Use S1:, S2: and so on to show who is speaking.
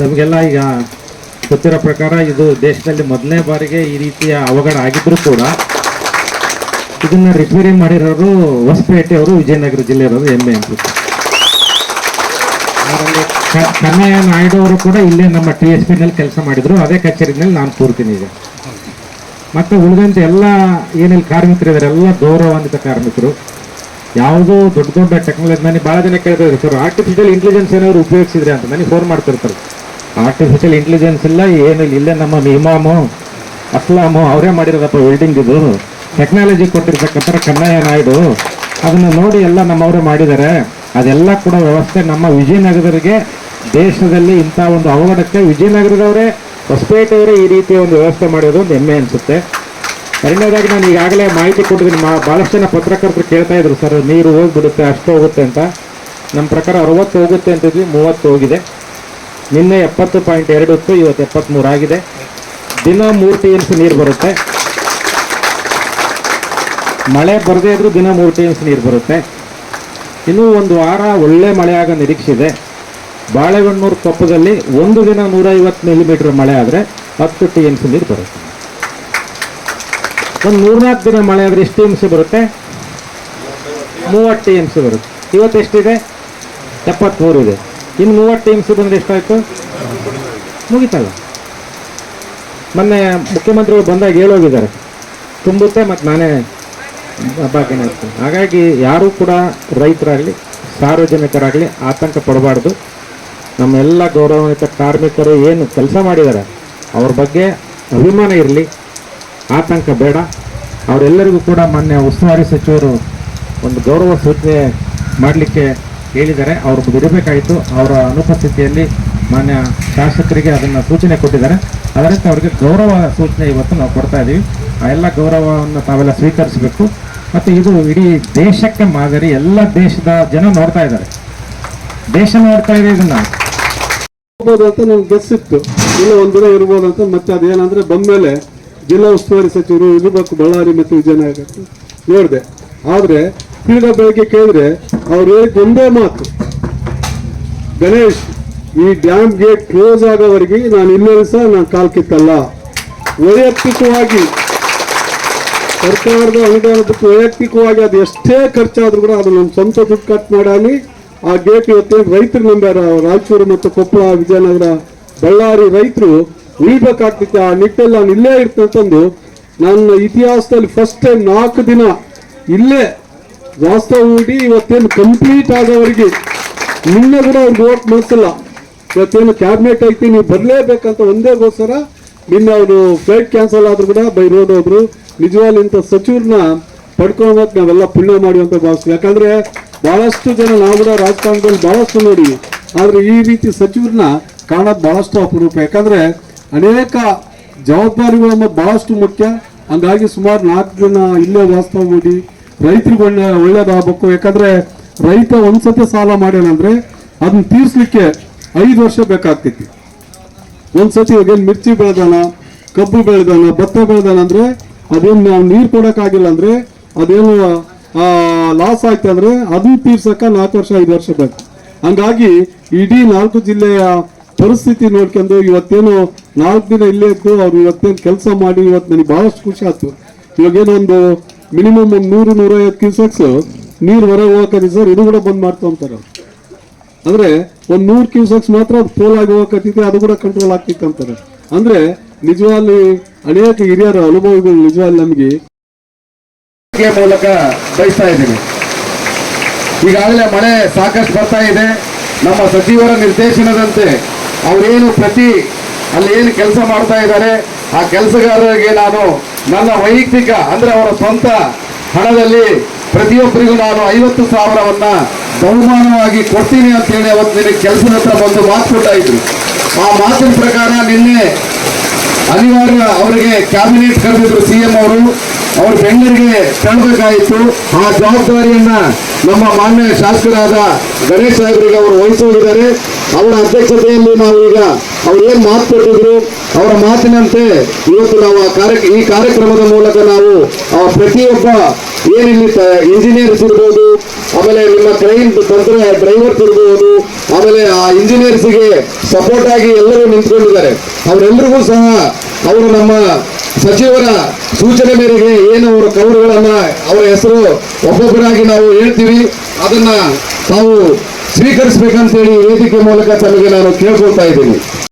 S1: ನಮಗೆಲ್ಲ ಈಗ ಗೊತ್ತಿರೋ ಪ್ರಕಾರ ಇದು ದೇಶದಲ್ಲಿ ಮೊದಲನೇ ಬಾರಿಗೆ ಈ ರೀತಿಯ ಅವಘಡ ಆಗಿದ್ರು ಕೂಡ ಇದನ್ನ ರಿಪೇರಿ ಮಾಡಿರೋರು ಹೊಸಪೇಟೆ ಅವರು ವಿಜಯನಗರ ಜಿಲ್ಲೆಯವರು ಹೆಮ್ಮೆ ಕ- ಕನ್ನಯ್ಯ ನಾಯ್ಡು ಅವರು ಕೂಡ ಇಲ್ಲೇ ನಮ್ಮ ಟಿ ಎಸ್ ಪಿನಲ್ಲಿ ಕೆಲಸ ಮಾಡಿದ್ರು. ಅದೇ ಕಚೇರಿನಲ್ಲಿ ನಾನು ಕೂರ್ತೀನಿ ಈಗ. ಮತ್ತೆ ಉಳಿದಂತೆ ಎಲ್ಲ ಏನಿಲ್ಲಿ ಕಾರ್ಮಿಕರಿದ್ದಾರೆ, ಎಲ್ಲ ಗೌರವಾನ್ವಿತ ಕಾರ್ಮಿಕರು. ಯಾವುದೋ ದೊಡ್ಡ ದೊಡ್ಡ ಟೆಕ್ನಾಲಜಿ ನನಗೆ ಭಾಳ ಜನ ಕೇಳ್ತಾ ಇದ್ದಾರೆ ಸರ್ ಆರ್ಟಿಫಿಷಿಯಲ್ ಇಂಟೆಲಿಜೆನ್ಸ್ ಏನಾದ್ರು ಉಪಯೋಗಿಸಿದ್ರೆ ಅಂತ. ನನಗೆ ಫೋನ್ ಮಾಡ್ತಿರ್ತಾರೆ. ಆರ್ಟಿಫಿಷಿಯಲ್ ಇಂಟೆಲಿಜೆನ್ಸ್ ಇಲ್ಲ, ಏನಿಲ್ಲ, ಇಲ್ಲೇ ನಮ್ಮ ಇಮಾಮು ಅಸ್ಲಾಮು, ಅವರೇ ಮಾಡಿರೋದಪ್ಪ ವೆಲ್ಡಿಂಗ್ ಇದು. ಟೆಕ್ನಾಲಜಿ ಕೊಟ್ಟಿರ್ತಕ್ಕಂಥ ಕನ್ನಯ್ಯ ನಾಯ್ಡು. ಅದನ್ನು ನೋಡಿ ಎಲ್ಲ ನಮ್ಮವರೇ ಮಾಡಿದ್ದಾರೆ ಅದೆಲ್ಲ ಕೂಡ ವ್ಯವಸ್ಥೆ ನಮ್ಮ ವಿಜಯನಗರರಿಗೆ ದೇಶದಲ್ಲಿ ಇಂಥ ಒಂದು ಅವಘಡಕ್ಕೆ ವಿಜಯನಗರದವರೇ ಹೊಸಪೇಟೆಯವರೇ ಈ ರೀತಿಯ ಒಂದು ವ್ಯವಸ್ಥೆ ಮಾಡಿರೋದು ಒಂದು ಹೆಮ್ಮೆ ಅನಿಸುತ್ತೆ. ಎರಡನೇದಾಗಿ ನಾನು ಈಗಾಗಲೇ ಮಾಹಿತಿ ಕೊಟ್ಟಿದ್ದೀನಿ ಮಾ ಭಾಳಷ್ಟು ಜನ ಪತ್ರಕರ್ತರು ಕೇಳ್ತಾ ಇದ್ರು, ಸರ್, ನೀರು ಹೋಗ್ಬಿಡುತ್ತೆ, ಅಷ್ಟು ಹೋಗುತ್ತೆ ಅಂತ. ನಮ್ಮ ಪ್ರಕಾರ ಅರವತ್ತು ಹೋಗುತ್ತೆ ಅಂತಿದ್ವಿ, ಮೂವತ್ತು ಹೋಗಿದೆ. ನಿನ್ನೆ ಎಪ್ಪತ್ತು ಪಾಯಿಂಟ್ ಎರಡು ಹೊತ್ತು, ಇವತ್ತು ಎಪ್ಪತ್ತ್ಮೂರು ಆಗಿದೆ. ದಿನ ಮೂರು ಟಿ ಎಮ್ಸ್ ನೀರು ಬರುತ್ತೆ. ಮಳೆ ಬರದೇ ಇದ್ರೂ ದಿನ ಮೂರು ಟಿ ಎಮ್ಸ್ ನೀರು ಬರುತ್ತೆ. ಇನ್ನೂ ಒಂದು ವಾರ ಒಳ್ಳೆ ಮಳೆ ಆಗೋ ನಿರೀಕ್ಷೆ ಇದೆ. ಬಾಳೆಹೊನ್ನೂರು ಕೊಪ್ಪದಲ್ಲಿ ಒಂದು ದಿನ ನೂರೈವತ್ತು ಮಿಲಿಮೀಟ್ರ್ ಮಳೆ ಆದರೆ ಹತ್ತು ಟಿ ಎಮ್ಸ್ ನೀರು ಬರುತ್ತೆ. ಒಂದು ಮೂರ್ನಾಲ್ಕು ದಿನ ಮಳೆ ಆದರೆ ಎಷ್ಟು ಎಂ ಸಿ ಬರುತ್ತೆ? ಮೂವತ್ತು ಟಿ ಎಮ್ಸ್ ಬರುತ್ತೆ. ಇವತ್ತು ಎಷ್ಟಿದೆ? ಎಪ್ಪತ್ತ್ಮೂರು ಇದೆ. ಇನ್ನು ಮೂವತ್ತು ಟಿ ಎಮ್ಸ್ ಬಂದರೆ ಎಷ್ಟಾಯಿತು? ಮುಗಿತಲ್ಲ. ಮೊನ್ನೆ ಮುಖ್ಯಮಂತ್ರಿಗಳು ಬಂದಾಗ ಹೇಳೋಗಿದ್ದಾರೆ. ತುಂಬುತ್ತೆ ಮತ್ತು ನಾನೇ ಬಾಕಿನ ಇರ್ತೀನಿ ಹಾಗಾಗಿ ಯಾರೂ ಕೂಡ ರೈತರಾಗಲಿ, ಸಾರ್ವಜನಿಕರಾಗಲಿ ಆತಂಕ ಪಡಬಾರ್ದು. ನಮ್ಮೆಲ್ಲ ಗೌರವಾನ್ವಿತ ಕಾರ್ಮಿಕರು ಏನು ಕೆಲಸ ಮಾಡಿದ್ದಾರೆ, ಅವ್ರ ಬಗ್ಗೆ ಅಭಿಮಾನ ಇರಲಿ ಆತಂಕ ಬೇಡ. ಅವರೆಲ್ಲರಿಗೂ ಕೂಡ ಮಾನ್ಯ ಉಸ್ತುವಾರಿ ಸಚಿವರು ಒಂದು ಗೌರವ ಸೂಚನೆ ಮಾಡಲಿಕ್ಕೆ ಹೇಳಿದ್ದಾರೆ. ಅವರು ಬಿಡಬೇಕಾಯಿತು. ಅವರ ಅನುಪಸ್ಥಿತಿಯಲ್ಲಿ ಮಾನ್ಯ ಶಾಸಕರಿಗೆ ಅದನ್ನು ಸೂಚನೆ ಕೊಟ್ಟಿದ್ದಾರೆ. ಅದರಂತೆ ಅವರಿಗೆ ಗೌರವ ಸೂಚನೆ ಇವತ್ತು ನಾವು ಕೊಡ್ತಾ ಇದ್ದೀವಿ. ಆ ಎಲ್ಲ ಗೌರವವನ್ನು ತಾವೆಲ್ಲ ಸ್ವೀಕರಿಸಬೇಕು. ಮತ್ತು ಇದು ಇಡೀ ದೇಶಕ್ಕೆ ಮಾದರಿ. ಎಲ್ಲ ದೇಶದ ಜನ ನೋಡ್ತಾ ಇದ್ದಾರೆ. ದೇಶ ನೋಡ್ತಾ ಇದೆ ಇದನ್ನು.
S2: ಹೋಗ್ಬೋದು ಅಂತ ನಮ್ಗೆ ಗೆಸ್ ಇತ್ತು. ಇಲ್ಲ ಒಂದು ದಿನ ಇರ್ಬೋದು ಅಂತ. ಮತ್ತೆ ಅದೇನಂದ್ರೆ ಬಂದ್ಮೇಲೆ ಜಿಲ್ಲಾ ಉಸ್ತುವಾರಿ ಸಚಿವರು ಇರಬೇಕು ಬಳ್ಳಾರಿ ಮತ್ತು ವಿಜಯನಗರ ನೋಡಿದೆ. ಆದರೆ ಕ್ರೀಡಾ ಬೆಳಗ್ಗೆ ಕೇಳಿದ್ರೆ ಅವ್ರು ಹೇಳಿದ ಒಂದೇ ಮಾತು. ಗಣೇಶ್, ಈ ಡ್ಯಾಮ್ ಗೇಟ್ ಕ್ಲೋಸ್ ಆಗೋವರೆಗೆ ನಾನು ಇನ್ನೊಂದು ಸಹ ನಾನು ಕಾಲ್ ಕಿತ್ತಲ್ಲ. ವೈಯಕ್ತಿಕವಾಗಿ ಸರ್ಕಾರದ ಅನುದಾನದಕ್ಕೆ ವೈಯಕ್ತಿಕವಾಗಿ ಅದು ಎಷ್ಟೇ ಖರ್ಚಾದ್ರೂ ಕೂಡ ಅದು ನಮ್ಮ ಸ್ವಂತ ದುಡ್ಡು ಕಟ್ ಮಾಡಾಲಿ ಆ ಗೇಟ್ ಇವತ್ತೇನು ರೈತರು ನಂಬ್ಯಾರ? ರಾಯಚೂರು ಮತ್ತು ಕೊಪ್ಪಳ, ವಿಜಯನಗರ, ಬಳ್ಳಾರಿ ರೈತರು ಉಳಿಬೇಕಾಗ್ತಿತ್ತು ಆ ನಿಟ್ಟಲ್ಲಿ ನಾನು ಇಲ್ಲೇ ಇರ್ತಂತಂದು ನನ್ನ ಇತಿಹಾಸದಲ್ಲಿ ಫಸ್ಟ್ ಟೈಮ್ ನಾಲ್ಕು ದಿನ ಇಲ್ಲೇ ವಾಸ್ತವ ಹೂಡಿ ಇವತ್ತೇನು ಕಂಪ್ಲೀಟ್ ಆದವರಿಗೆ ನಿನ್ನೆ ಕೂಡ ಅವ್ರಿಗೆ ಓಟ್ ಮಾಡಿಸಲ್ಲ. ಇವತ್ತೇನು ಕ್ಯಾಬಿನೆಟ್ ಐತಿ, ನೀವು ಬರಲೇಬೇಕಂತ ಒಂದೇಗೋಸ್ಕರ ನಿನ್ನೆ ಅವರು ಫ್ಲೈಟ್ ಕ್ಯಾನ್ಸಲ್ ಆದರೂ ಕೂಡ ಬೈ ರೋಡ್ ಹೋದ್ರು. ನಿಜವಾಗ್ಲಿ ಇಂಥ ಸಚಿವರನ್ನ ಪಡ್ಕೊಂಡೋಗಿ ನಾವೆಲ್ಲ ಪುಣ್ಯ ಮಾಡಿ ಅಂತ ಭಾವಿಸ್ತೀವಿ. ಯಾಕಂದರೆ ಭಾಳಷ್ಟು ಜನ ನಾವು ಕೂಡ ರಾಜಕಾರಣದಲ್ಲಿ ಭಾಳಷ್ಟು ನೋಡಿ, ಆದರೆ ಈ ರೀತಿ ಸಚಿವರನ್ನ ಕಾಣೋದು ಭಾಳಷ್ಟು ಅಪರೂಪ. ಯಾಕಂದ್ರೆ ಅನೇಕ ಜವಾಬ್ದಾರಿಗಳು ನಮಗೆ ಬಹಳಷ್ಟು ಮುಖ್ಯ. ಹಂಗಾಗಿ ಸುಮಾರು ನಾಲ್ಕು ಜನ ಇಲ್ಲೇ ವಾಸ್ತವ ಮಾಡಿ ರೈತರಿಗೆ ಒಳ್ಳೆ ಒಳ್ಳೇದಾಗಬೇಕು. ಯಾಕಂದ್ರೆ ರೈತ ಒಂದ್ಸತಿ ಸಾಲ ಮಾಡ್ಯಾನಂದ್ರೆ ಅದನ್ನ ತೀರ್ಸ್ಲಿಕ್ಕೆ ಐದು ವರ್ಷ ಬೇಕಾಗ್ತೈತಿ. ಒಂದ್ಸತಿ ಅದೇನು ಮಿರ್ಚಿ ಬೆಳೆದಾನ, ಕಬ್ಬು ಬೆಳೆದಾನ, ಭತ್ತ ಬೆಳೆದಾನ ಅಂದ್ರೆ ಅದೇನು ನಾವು ನೀರು ಕೊಡೋಕ್ಕಾಗಿಲ್ಲ ಅಂದ್ರೆ ಅದೇನು ಲಾಸ್ ಆಯ್ತು ಅಂದ್ರೆ ಅದನ್ನ ತೀರ್ಸಕ್ಕ ನಾಲ್ಕು ವರ್ಷ, ಐದು ವರ್ಷ ಬೇಕು. ಹಂಗಾಗಿ ಇಡೀ ನಾಲ್ಕು ಜಿಲ್ಲೆಯ ಪರಿಸ್ಥಿತಿ ನೋಡ್ಕೊಂಡು ಇವತ್ತೇನು ನಾಲ್ಕು ದಿನ ಇಲ್ಲೇ ಇದ್ದು ಅವ್ರು ಇವತ್ತೇನು ಕೆಲಸ ಮಾಡಿ ಇವತ್ತು ನನಗೆ ಬಹಳಷ್ಟು ಖುಷಿ ಆಯ್ತು. ಒಂದು ಮಿನಿಮಮ್ ಒಂದು ನೂರು, ನೂರೈವತ್ತು ಕ್ಯೂಸೆಕ್ಸ್ ನೀರು ಹೊರಗೆ ಹೋಗಕತ್ತಿ ಸರ್ ಇದು ಕೂಡ ಬಂದ್ ಒಂದು ಅಂದ್ರೆ ಒಂದ್ ನೂರ್ ಕ್ಯೂಸೆಕ್ಸ್ ಮಾತ್ರ ಅದು ಪೋಲ್ ಆಗಿ ಅದು ಕೂಡ ಕಂಟ್ರೋಲ್ ಆಗ್ತಿತ್ತು ಅಂತಾರೆ. ಅಂದ್ರೆ ನಿಜವಾಗಿ ಅನೇಕ ಹಿರಿಯರ ಅನುಭವಗಳು ನಿಜವಾಗಿ ನಮಗೆ
S3: ಮೂಲಕ ಬಯಸ್ತಾ ಇದ್ದೀನಿ. ಈಗಾಗಲೇ ಮಳೆ ಸಾಕಷ್ಟು ಬರ್ತಾ ಇದೆ. ನಮ್ಮ ಸಚಿವರ ನಿರ್ದೇಶನದಂತೆ ಅವರೇನು ಪ್ರತಿ ಅಲ್ಲಿ ಏನು ಕೆಲಸ ಮಾಡ್ತಾ ಇದ್ದಾರೆ, ಆ ಕೆಲಸಗಾರರಿಗೆ ನಾನು ನನ್ನ ವೈಯಕ್ತಿಕ ಅಂದ್ರೆ ಅವರ ಸ್ವಂತ ಹಣದಲ್ಲಿ ಪ್ರತಿಯೊಬ್ಬರಿಗೂ ನಾನು ಐವತ್ತು ಸಾವಿರವನ್ನ ಬಹುಮಾನವಾಗಿ ಕೊಡ್ತೀನಿ ಅಂತ ಹೇಳಿ ಅವತ್ತು ನಿನಗೆ ಕೆಲಸದ ಹತ್ರ ಬಂದು ಮಾತು ಇದ್ರು. ಆ ಮಾತಿನ ಪ್ರಕಾರ ನಿನ್ನೆ ಅನಿವಾರ್ಯ ಅವರಿಗೆ ಕ್ಯಾಬಿನೆಟ್ ಕರೆದಿದ್ರು ಸಿಎಂ ಅವರು. ಅವರು ಬೆಂಗಳೂರಿಗೆ ತೆರಳಬೇಕಾಯಿತು ಆ ಜವಾಬ್ದಾರಿಯನ್ನ ನಮ್ಮ ಮಾನ್ಯ ಶಾಸಕರಾದ ಗಣೇಶ್ ಸಾಹೇಬರಿಗೆ ಅವರು ವಹಿಸುತ್ತಿದ್ದಾರೆ. ಅವರ ಅಧ್ಯಕ್ಷತೆಯಲ್ಲಿ ನಾವು ಈಗ ಅವ್ರು ಏನ್ ಮಾತು ಕೊಟ್ಟಿದ್ರು, ಅವರ ಮಾತಿನಂತೆ ಇವತ್ತು ನಾವು ಆ ಕಾರ್ಯ ಈ ಕಾರ್ಯಕ್ರಮದ ಮೂಲಕ ನಾವು ಆ ಪ್ರತಿಯೊಬ್ಬ ಏನಿಲ್ಲಿ ಇಂಜಿನಿಯರ್ಸ್ ಇರ್ಬೋದು, ಆಮೇಲೆ ನಿಮ್ಮ ಕ್ರೈನ್ ತಂತ್ರ ಡ್ರೈವರ್ಸ್ ಇರ್ಬೋದು, ಆಮೇಲೆ ಆ ಇಂಜಿನಿಯರ್ಸ್ಗೆ ಸಪೋರ್ಟ್ ಆಗಿ ಎಲ್ಲರೂ ನಿಂತ್ಕೊಂಡಿದ್ದಾರೆ. ಅವರೆಲ್ಲರಿಗೂ ಸಹ ಅವರು ನಮ್ಮ ಸಚಿವರ ಸೂಚನೆ ಮೇರೆಗೆ ಏನು ಅವರ ಕೌರುಗಳನ್ನ ಅವರ ಹೆಸರು ಒಬ್ಬೊಬ್ಬರಾಗಿ ನಾವು ಹೇಳ್ತೀವಿ. ಅದನ್ನ ತಾವು ಸ್ವೀಕರಿಸಬೇಕಂತೇಳಿ ವೇದಿಕೆ ಮೂಲಕ ತಮಗೆ ನಾನು ಕೇಳ್ಕೊಳ್ತಾ ಇದ್ದೀನಿ.